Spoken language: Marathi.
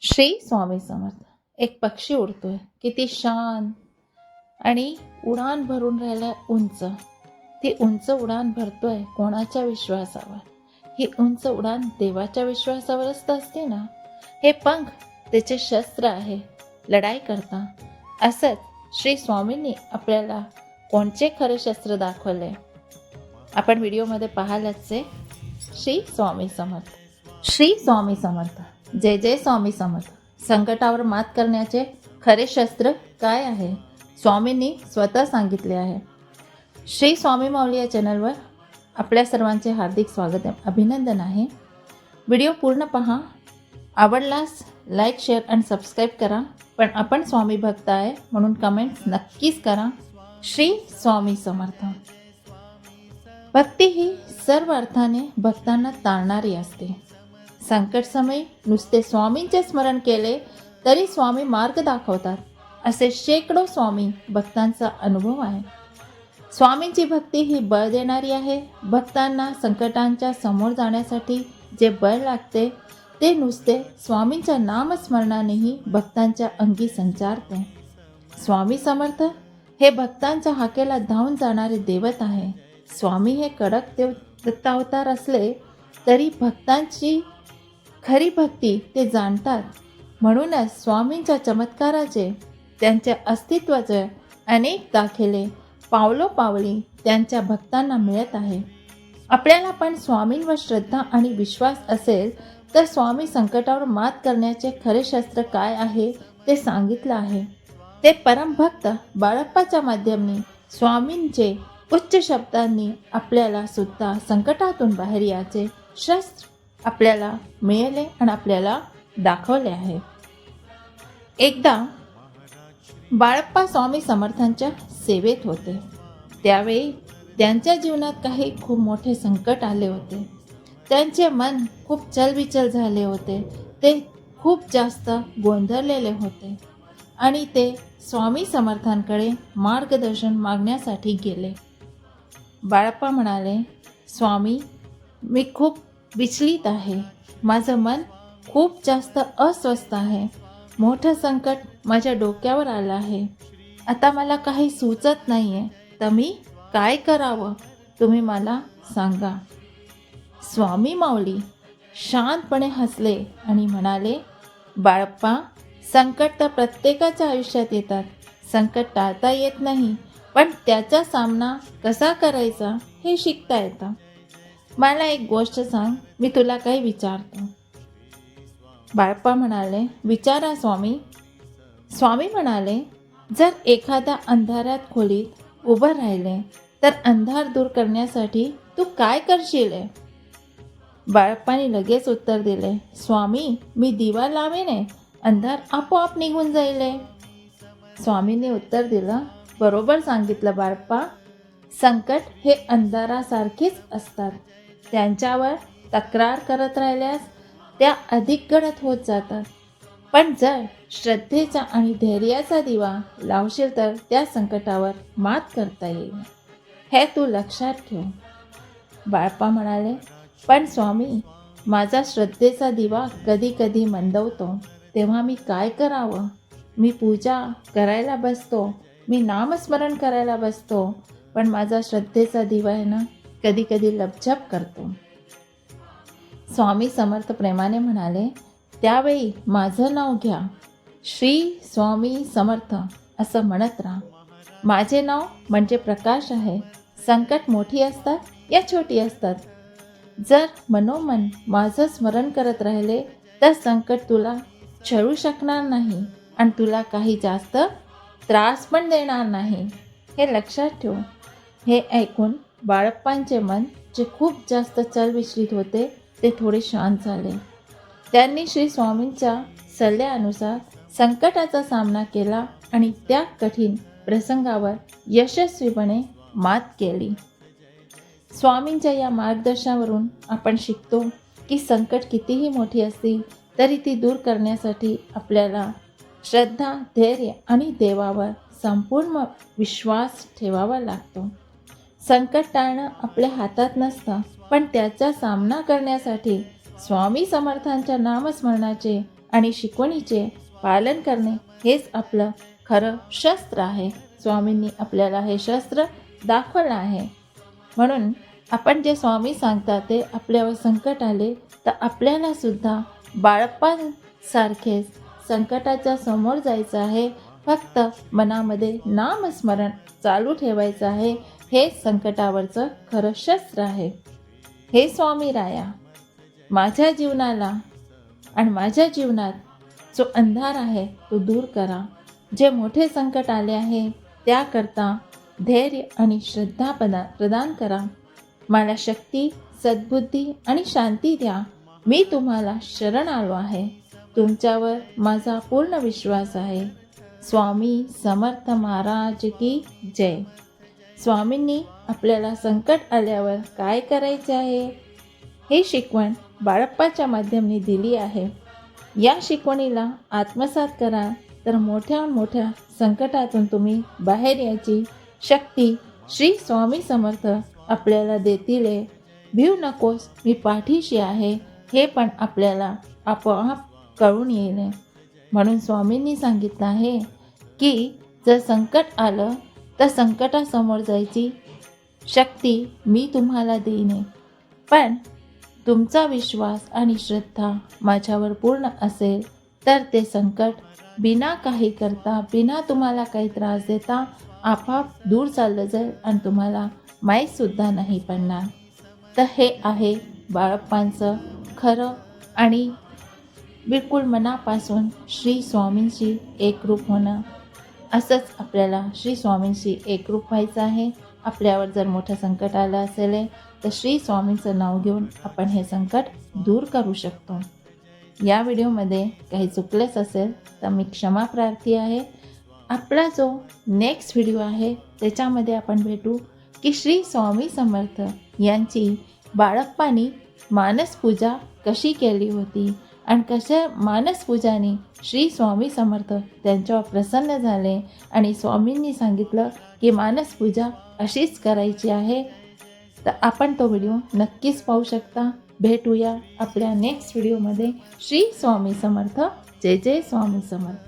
श्री स्वामी समर्थ. एक पक्षी उडतोय. किती शान. आणि उडान भरून राहिलाय उंच. ती उंच उडान भरतोय कोणाच्या विश्वासावर? ही उंच उडान देवाच्या विश्वासावरच तर असते ना? हे पंख त्याचे शस्त्र आहे. लढाई करता. असंच श्री स्वामींनी आपल्याला कोणचे खरे शस्त्र दाखवले? आपण व्हिडिओमध्ये पाहालच आहे. श्री स्वामी समर्थ. श्री स्वामी समर्थ. जय जय स्वामी समर्थ. संकटावर मात करण्याचे खरे शस्त्र काय आहे? स्वामींनी स्वतः सांगितले आहे. श्री स्वामी माऊली या चॅनलवर आपल्या सर्वांचे हार्दिक स्वागत अभिनंदन आहे. व्हिडिओ पूर्ण पहा. आवडलास लाईक शेअर आणि सबस्क्राईब करा. पण आपण स्वामी भक्त आहे म्हणून कमेंट्स नक्कीच करा. श्री स्वामी समर्थ. भक्ती ही सर्व अर्थाने भक्तांना ताणणारी असते. संकट समय नुसते स्वामींचे स्मरण केले तरी स्वामी मार्ग दाखवतात. असे शेकडो स्वामी भक्तांचा अनुभव आहे. स्वामींची भक्ती ही बळ देणारी आहे. भक्तांना संकटांच्या समोर जाण्यासाठी जे बळ लागते ते नुसते स्वामींच्या नामस्मरणानेही भक्तांच्या अंगी संचारते. स्वामी समर्थ हे भक्तांच्या हाकेला धावून जाणारे देवत आहे. स्वामी हे कडक देव दत्तावतार असले तरी भक्तांची खरी भक्ती ते जाणतात. म्हणूनच स्वामींच्या चमत्काराचे त्यांच्या अस्तित्वाचे अनेक दाखले पावलोपावली त्यांच्या भक्तांना मिळत आहे. आपल्याला पण स्वामींवर श्रद्धा आणि विश्वास असेल तर स्वामी संकटावर मात करण्याचे खरे शस्त्र काय आहे ते सांगितलं आहे. ते परमभक्त बाळप्पाच्या माध्यमाने स्वामींचे उच्च शब्दांनी आपल्याला सुद्धा संकटातून बाहेर याचे शस्त्र आपल्याला मिळाले आणि आपल्याला दाखवले आहे. एकदा बाळप्पा स्वामी समर्थांच्या सेवेत होते. त्यावेळी त्यांच्या जीवनात काही खूप मोठे संकट आले होते. त्यांचे मन खूप चलबिचल झाले होते. ते खूप जास्त गोंधळलेले होते. आणि ते स्वामी समर्थांकडे मार्गदर्शन मागण्यासाठी गेले. बाळप्पा म्हणाले स्वामी मी खूप विचलित आहे. माझं मन खूप जास्त अस्वस्थ आहे. मोठं संकट माझ्या डोक्यावर आलं आहे. आता मला काही सुचत नाही आहे तर मी काय करावं? तुम्ही मला सांगा. स्वामी माऊली शांतपणे हसले आणि म्हणाले बाळप्पा संकट तर प्रत्येकाच्या आयुष्यात येतात. संकट टाळता येत नाही. पण त्याचा सामना कसा करायचा हे शिकता येतं. मला एक गोष्ट सांग मी तुला काही विचारतो. बाळप्पा म्हणाले विचारा स्वामी. स्वामी म्हणाले जर एखाद्या अंधारात खोलीत उभं राहिले तर अंधार दूर करण्यासाठी तू काय करशील बाळप्पाने लगेच उत्तर दिले स्वामी मी दिवा लावेने अंधार आपोआप निघून जाईल स्वामीने उत्तर दिलं बरोबर सांगितलं बाळप्पा संकट हे अंधारासारखेच असतात. त्यांच्यावर तक्रार करत राहिल्यास त्या अधिक गडद होत जातात. पण जर श्रद्धेचा आणि धैर्याचा दिवा लावशील तर त्या संकटावर मात करता येईल. हे तू लक्षात ठेव. बाळपा म्हणाले पण स्वामी माझा श्रद्धेचा दिवा कधी कधी मंदवतो. तेव्हा मी काय करावं? मी पूजा करायला बसतो. मी नामस्मरण करायला बसतो. पण माझा श्रद्धेचा दिवा आहे ना कधीकधी कधी लपझप करतो. स्वामी समर्थ प्रेमाने म्हणाले त्यावेळी माझं नाव घ्या. श्री स्वामी समर्थ असं म्हणत राहा. माझे नाव म्हणजे प्रकाश आहे. संकट मोठी असतात या छोटी असतात. जर मनोमन माझं स्मरण करत राहिले तर संकट तुला छळू शकणार नाही आणि तुला काही जास्त त्रास पण देणार नाही. हे लक्षात ठेव. हे ऐकून बाळप्पांचे मन जे खूप जास्त चलविचलित होते ते थोडे शांत झाले. त्यांनी श्री स्वामींच्या सल्ल्यानुसार संकटाचा सामना केला आणि त्या कठीण प्रसंगावर यशस्वीपणे मात केली. स्वामींच्या या मार्गदर्शनावरून आपण शिकतो की संकट कितीही मोठी असतील तरी ती दूर करण्यासाठी आपल्याला श्रद्धा धैर्य आणि देवावर संपूर्ण विश्वास ठेवावा लागतो. संकट टाळणं आपल्या हातात नसतं. पण त्याचा सामना करण्यासाठी स्वामी समर्थांच्या नामस्मरणाचे आणि शिकवणीचे पालन करणे हेच आपलं खरं शस्त्र आहे. स्वामींनी आपल्याला हे शस्त्र दाखवलं आहे. म्हणून आपण जे स्वामी सांगतात ते आपल्यावर संकट आले तर आपल्याला सुद्धा बाळप्पासारखेच संकटाच्या समोर जायचं आहे. फक्त मनामध्ये नामस्मरण चालू ठेवायचं आहे. हे संकटावरचं खरं शस्त्र आहे. हे स्वामी राया माझ्या जीवनाला आणि माझ्या जीवनात जो अंधार आहे तो दूर करा. जे मोठे संकट आले आहे त्याकरता धैर्य आणि श्रद्धा पदा प्रदान करा. मला शक्ती सद्बुद्धी आणि शांती द्या. मी तुम्हाला शरण आलो आहे. तुमच्यावर माझा पूर्ण विश्वास आहे. स्वामी समर्थ महाराज की जय. स्वामींनी आपल्याला संकट आल्यावर काय करायचे आहे? हे शिकवण बाळप्पाच्या माध्यमाने दिली आहे. या शिकवणीला आत्मसात करा तर मोठ्या मोठ्या संकटातून तुम्ही बाहेर यायची शक्ती श्री स्वामी समर्थ आपल्याला देतील. भिव नकोस मी पाठीशी आहे हे पण आपल्याला आपोआप कळून येईल. म्हणून स्वामींनी सांगितलं आहे की जर संकट आलं तर संकटासमोर जायची शक्ती मी तुम्हाला देईन. पण तुमचा विश्वास आणि श्रद्धा माझ्यावर पूर्ण असेल तर ते संकट बिना काही करता बिना तुम्हाला काही त्रास देता आपाप दूर चाललं जाईल आणि तुम्हाला माहीतसुद्धा नाही पडणार. तर हे आहे बाळप्पांचं खरं आणि बिलकुल मनापासून श्री स्वामींशी एकरूप होणं. असंच आपल्याला श्री स्वामींशी एकरूप व्हायचं आहे. आपल्यावर जर मोठं संकट आलं असेल तर श्री स्वामींचं नाव घेऊन आपण हे संकट दूर करू शकतो. या व्हिडिओमध्ये काही चुकलेच असेल तर मी क्षमा प्रार्थी आहे. आपला जो नेक्स्ट व्हिडिओ आहे त्याच्यामध्ये आपण भेटू की श्री स्वामी समर्थ यांची बाळप्पानी मानसपूजा कशी केली होती? आणि कशा मानसपूजाने श्री स्वामी समर्थ त्यांच्यावर प्रसन्न झाले आणि स्वामींनी सांगितलं की मानसपूजा अशीच करायची आहे. तर आपण तो व्हिडिओ नक्कीच पाहू शकता. भेटूया आपल्या नेक्स्ट व्हिडिओमध्ये श्री स्वामी समर्थ. जय जय स्वामी समर्थ.